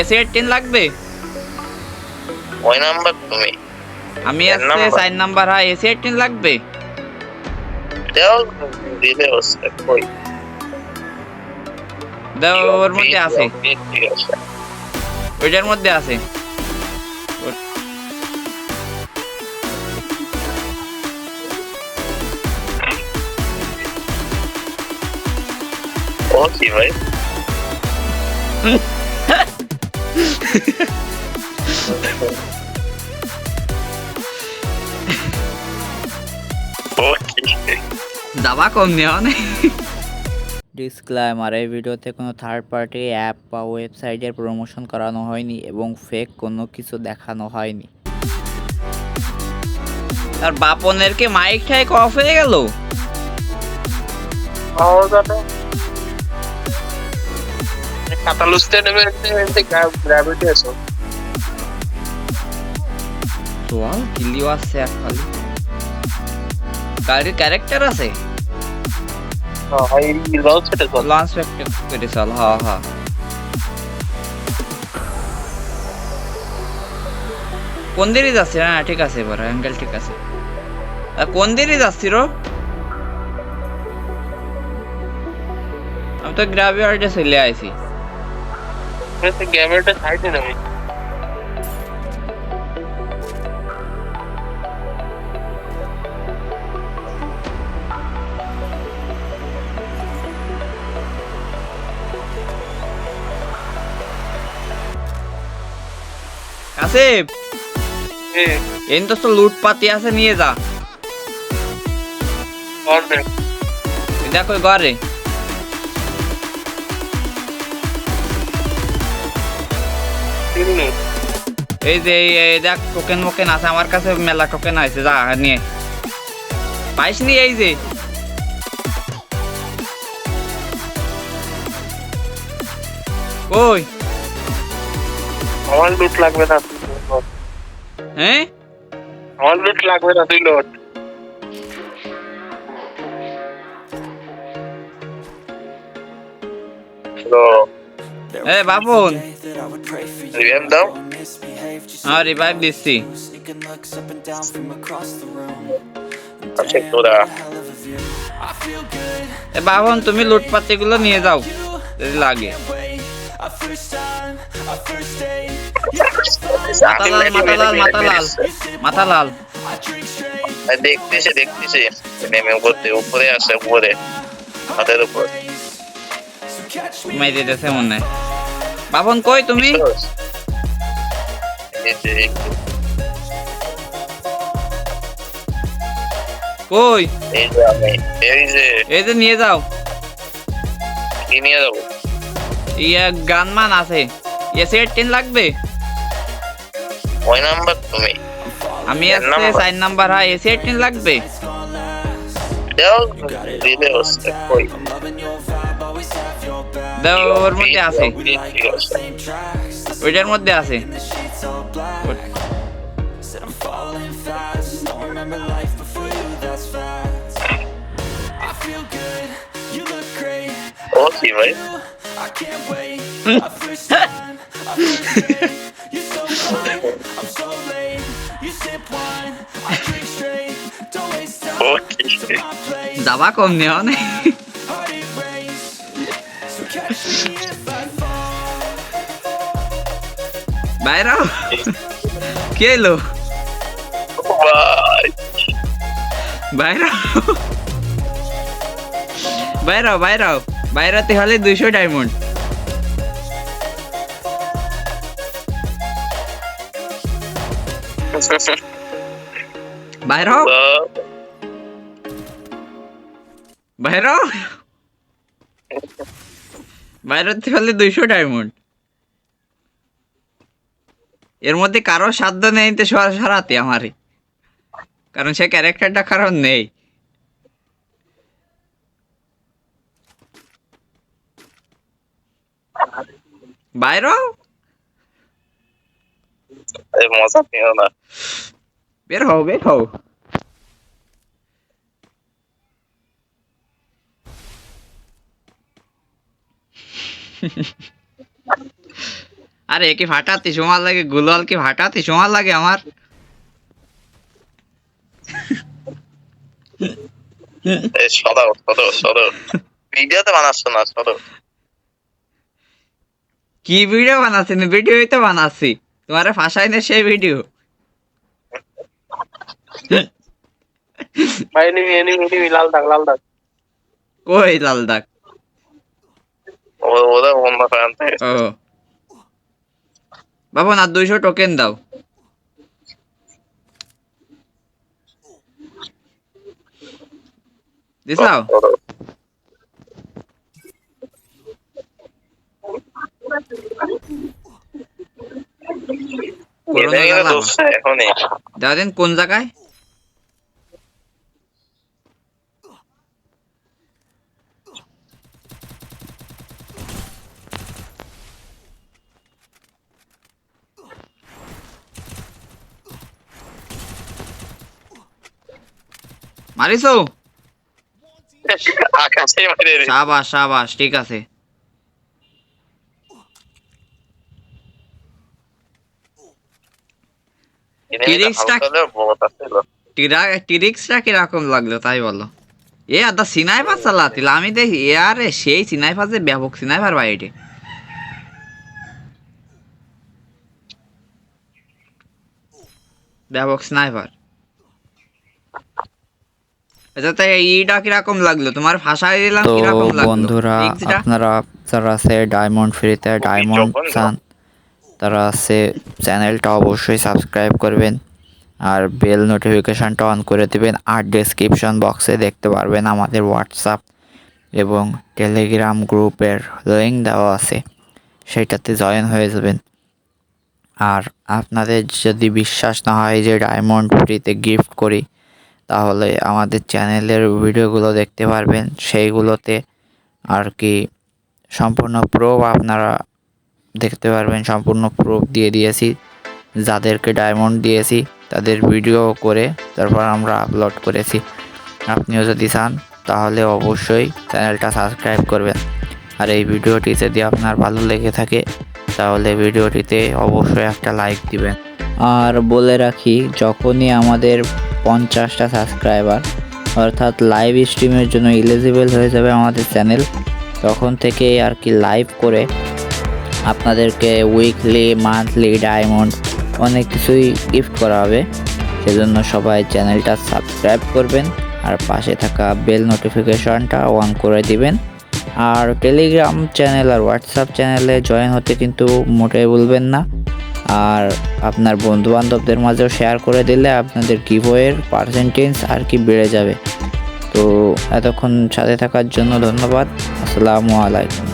AC eighteen লাগবে? ওই number তুমি। আমি এর আছে নাম্বার? চার নাম্বার হ্যাঁ এসি এইটিন লাগবে? দেও দিলে হচ্ছে কই? দাও ওর মধ্যে আছে। ঠিক আছে? ওইটার মধ্যে আছে। ও কি ভাই? ও কি দাবা কম নেওয়া নেই ডিসক্লাইমার এই ভিডিওতে কোনো থার্ড পার্টি অ্যাপ বা ওয়েবসাইটের প্রমোশন করানো হয়নি এবং ফেক কোনো কিছু দেখানো হয়নি। আর বাপনের কি মাইক ঠাইক অফ হয়ে গেল? আওয়াজটা কাতালুসতে নেমে গ্র্যাভিটি আছে চল কিলিও আছে খালি গাড়ির ক্যারেক্টার আছে হ্যাঁ লঞ্চ চল হ্যাঁ হ্যাঁ কোন দিকে যাচ্ছি হ্যাঁ ঠিক আছে এবার অ্যাঙ্গেল ঠিক আছে কোন দিকে যাচ্ছি রো আমি তো গ্রাভিয়ার্ডে চলে আইছি ক্যামেরাটা সাইডে নেবে আসিফ এই তো লুটপাতি আছে নিয়ে যা। দেখো ঘরে। এই যে দেখ টোকেন মোকেন আছে আমার কাছে মেলা টোকেন আছে যা নিয়ে। পাইস নি এই যে। কই? আমার লুট লাগবে না হ্যাঁ? আমার লুট লাগবে না তুই লোট হ্যালো এ বাপন রিভিউ দাও হ্যাঁ রিভাইভ দিচ্ছি। আচ্ছা তোরা। এ বাপন তুমি লুটপাতি গুলো নিয়ে যাও যদি লাগে। মাথা লাল মাথা লাল মাথা লাল মাথা লাল দেখতেছে দেখতেছে। নেমে উপরে উপরে আছে উপরে। হাতের উপর। মেয়ে দিতেছে মনে হয়। বাপন কই তুমি? কই? এই যে নিয়ে যাও। কি নিয়ে যাব ইয়া গানমান আছে এসি এইটিন লাগবে ওই নাম্বার। তুমি আমি আছে? চার নাম্বার হ্যাঁ এসি এইটিন লাগবে। দেও দিলে কই? দাও ওর মধ্যে আছে ঠিক আছে ওইটার মধ্যে আছে ও কি ভাই ও কি দাবা কম নেওয়া নেই বাইরাও কে এলো বাইরাও বাইরাও বাইরাও বাইরাতে হলে দুইশো ডায়মন্ড বাইরাও বাইরাও বাইরাতে হলে দুইশো ডায়মন্ড এর মধ্যে কারও সাধ্য নেই তো সরা- সরাতে আমারই কারণ সে ক্যারেক্টারটা কারণ নেই। বাইরও এই মজা নিও না। বের হও বের হও। আরে কি ফাটাতে? সময় লাগে গুলাল কি ফাটাতে? সময় লাগে আমার। এই সদাও সদাও সদাও ভিডিওতে বানাচ্ছ না সদাও কি ভিডিও বানাচ্ছি? ভিডিওই তো বানাচ্ছি। তোমারে ফাঁসাই না সেই ভিডিও। লাল দাগ লাল দাগ। কই লাল দাগ। ও- ওরা অন্য ও। বাবা না দুইশো টোকেন দাও। দিছাও দিন কোন জায়গায়? আকাশে মেরে ঠিক আছে। টিরিক্সটা কীরকম লাগল তাই বলো। এ আদা সিনাইপার চালাতিল আমি দেখি এ আরে সেই সিনাইপার যে ব্যাপক সিনাইপার ভাই এটি। ব্যাপক স্নাইপার। আচ্ছা তাই ইটা কীরকম লাগল? তোমার ভাষায় দিলাম তো কীরকম লাগল? বন্ধুরা? আপনারা যারা আছে ডায়মন্ড ফ্রিতে ডায়মন্ড চান তারা আছে চ্যানেলটা অবশ্যই সাবস্ক্রাইব করবেন আর বেল নোটিফিকেশনটা অন করে দিবেন আর ডেসক্রিপশন বক্সে দেখতে পারবেন আমাদের হোয়াটসঅ্যাপ এবং টেলিগ্রাম গ্রুপের লিঙ্ক দেওয়া আছে সেইটাতে জয়েন হয়ে যাবেন। আর আপনাদের যদি বিশ্বাস না হয় যে ডায়মন্ড ফ্রিতে গিফট করি তাহলে আমাদের চ্যানেলের ভিডিওগুলো দেখতে পারবেন। সেইগুলোতে আর কি সম্পূর্ণ প্রুফ আপনারা দেখতে পারবেন। সম্পূর্ণ প্রুফ দিয়ে দিয়েছি। যাদেরকে ডায়মন্ড দিয়েছি, তাদের ভিডিও করে তারপর আমরা আপলোড করেছি। আপনিও যদি চান, তাহলে অবশ্যই চ্যানেলটা সাবস্ক্রাইব করবেন। আর এই ভিডিওটি যদি আপনার ভালো লেগে থাকে, তাহলে ভিডিওটিতে অবশ্যই একটা লাইক দিবেন। আর বলে রাখি, যখনই আমাদের পঞ্চাশটা সাবস্ক্রাইবার অর্থাৎ লাইভ স্ট্রিমের জন্য এলিজিবল হয়ে যাবে আমাদের চ্যানেল তখন থেকে আর কি লাইভ করে আপনাদেরকে উইকলি মান্থলি ডায়মন্ড অনেক কিছুই গিফট করা হবে। সেজন্য সবাই চ্যানেলটা সাবস্ক্রাইব করবেন আর পাশে থাকা বেল নোটিফিকেশনটা অন করে দিবেন। আর টেলিগ্রাম চ্যানেল আর হোয়াটসঅ্যাপ চ্যানেলে জয়েন হতে কিন্তু মোটেই ভুলবেন না। আর আপনার বন্ধুবান্ধবদের মাঝেও শেয়ার করে দিলে আপনাদের গিভওয়ের পার্সেন্টেজ আর কি বেড়ে যাবে। তো এতক্ষণ সাথে থাকার জন্য ধন্যবাদ। আসসালামু আলাইকুম।